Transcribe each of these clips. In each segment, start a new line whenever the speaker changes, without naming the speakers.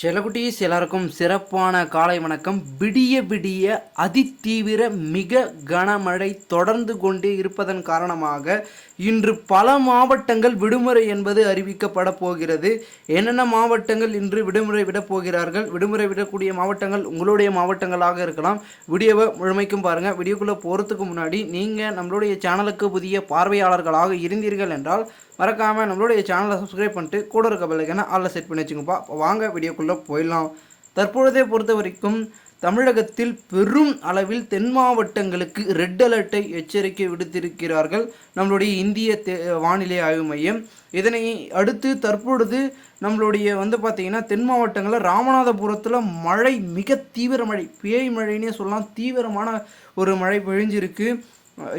செலகுட்டீஸ் எல்லாருக்கும் சிறப்பான காலை வணக்கம். விடிய விடிய அதிதீவிர மிக கனமழை தொடர்ந்து கொண்டே இருப்பதன் காரணமாக இன்று பல மாவட்டங்கள் விடுமுறை என்பது அறிவிக்கப்பட போகிறது. என்னென்ன மாவட்டங்கள் இன்று விடுமுறை விடப் போகிறார்கள்? விடுமுறை விடக்கூடிய மாவட்டங்கள் உங்களுடைய மாவட்டங்களாக இருக்கலாம். வீடியோவை முழுமைக்கும் பாருங்கள் வீடியோக்குள்ளே போகிறதுக்கு முன்னாடி நீங்கள் நம்மளுடைய சேனலுக்கு புதிய பார்வையாளர்களாக இருந்தீர்கள் என்றால் மறக்காமல் நம்மளுடைய சேனலை சப்ஸ்கிரைப் பண்ணிட்டு கூட இருக்க பிள்ளைக்கான ஆளில் செட் பண்ணி வச்சுக்கோப்பா வாங்க வீடியோக்குள்ளே போயிடலாம். தற்பொழுதே பொறுத்த வரைக்கும் தமிழகத்தில் பெரும் அளவில் தென் மாவட்டங்களுக்கு ரெட் அலர்ட்டை எச்சரிக்கை விடுத்திருக்கிறார்கள் நம்மளுடைய இந்திய தே- வானிலை ஆய்வு மையம். இதனை அடுத்து தற்பொழுது நம்மளுடைய வந்து பார்த்திங்கன்னா தென் மாவட்டங்களில் ராமநாதபுரத்தில் மழை மிக தீவிர மழை பேய் மழைன்னே சொல்லலாம். தீவிரமான ஒரு மழை பொழிஞ்சிருக்கு.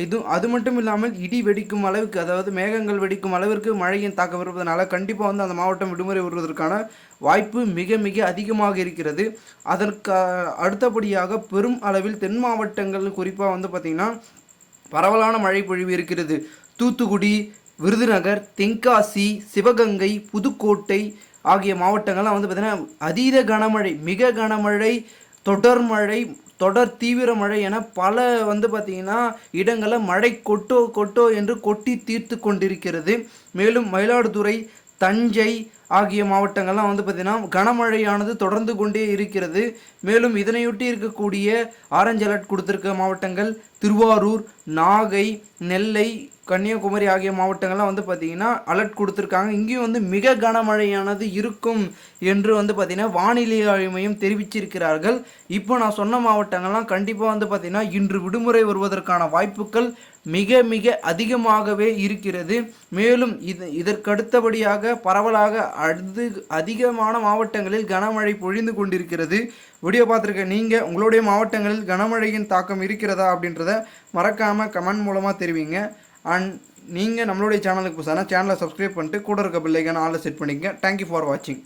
இது அது மட்டும் இல்லாமல் இடி வெடிக்கும் அளவுக்கு அதாவது மேகங்கள் வெடிக்கும் அளவிற்கு மழையின் தாக்கம் இருப்பதனால கண்டிப்பாக வந்து அந்த மாவட்டம் விடுமுறை வருவதற்கான வாய்ப்பு மிக மிக அதிகமாக இருக்கிறது. அதற்கு அடுத்தபடியாக பெரும் அளவில் தென் மாவட்டங்கள் குறிப்பாக வந்து பார்த்திங்கன்னா பரவலான மழை பொழிவு இருக்கிறது. தூத்துக்குடி விருதுநகர் தென்காசி சிவகங்கை புதுக்கோட்டை ஆகிய மாவட்டங்கள்லாம் வந்து பார்த்திங்கன்னா அதீத கனமழை மிக கனமழை தொடர் மழை தொடர் தீவிர மழை என பல வந்து பார்த்திங்கன்னா இடங்களில் மழை கொட்டோ கொட்டோ என்று கொட்டி தீர்த்து கொண்டிருக்கிறது. மேலும் மயிலாடுதுறை தஞ்சை ஆகிய மாவட்டங்கள்லாம் வந்து பார்த்திங்கன்னா கனமழையானது தொடர்ந்து கொண்டே இருக்கிறது. மேலும் இதனையொட்டி இருக்கக்கூடிய ஆரஞ்சு அலர்ட் கொடுத்துருக்க மாவட்டங்கள் திருவாரூர் நாகை நெல்லை கன்னியாகுமரி ஆகிய மாவட்டங்கள்லாம் வந்து பார்த்திங்கன்னா அலர்ட் கொடுத்துருக்காங்க. இங்கேயும் வந்து மிக கனமழையானது இருக்கும் என்று வந்து பார்த்திங்கன்னா வானிலை ஆய்வு மையம் தெரிவிச்சிருக்கிறார்கள். இப்போ நான் சொன்ன மாவட்டங்கள்லாம் கண்டிப்பாக வந்து பார்த்திங்கன்னா இன்று விடுமுறை வருவதற்கான வாய்ப்புகள் மிக மிக அதிகமாகவே இருக்கிறது. மேலும் இது இதற்கடுத்தபடியாக பரவலாக அடுத்து அதிகமான மாவட்டங்களில் கனமழை பொழிந்து கொண்டிருக்கிறது. வீடியோ பார்த்துருக்க நீங்கள் உங்களுடைய மாவட்டங்களில் கனமழையின் தாக்கம் இருக்கிறதா அப்படின்றத மறக்காமல் கமெண்ட் மூலமாக தெரிவிங்க. அண்ட் நீங்கள் நம்மளுடைய சேனலுக்கு புதுசான சேனலை சப்ஸ்கிரைப் பண்ணிட்டு கூட இருக்க பில்லைக்கான ஆளை செட் பண்ணிக்கங்க. தேங்க்யூ ஃபார் வாட்சிங்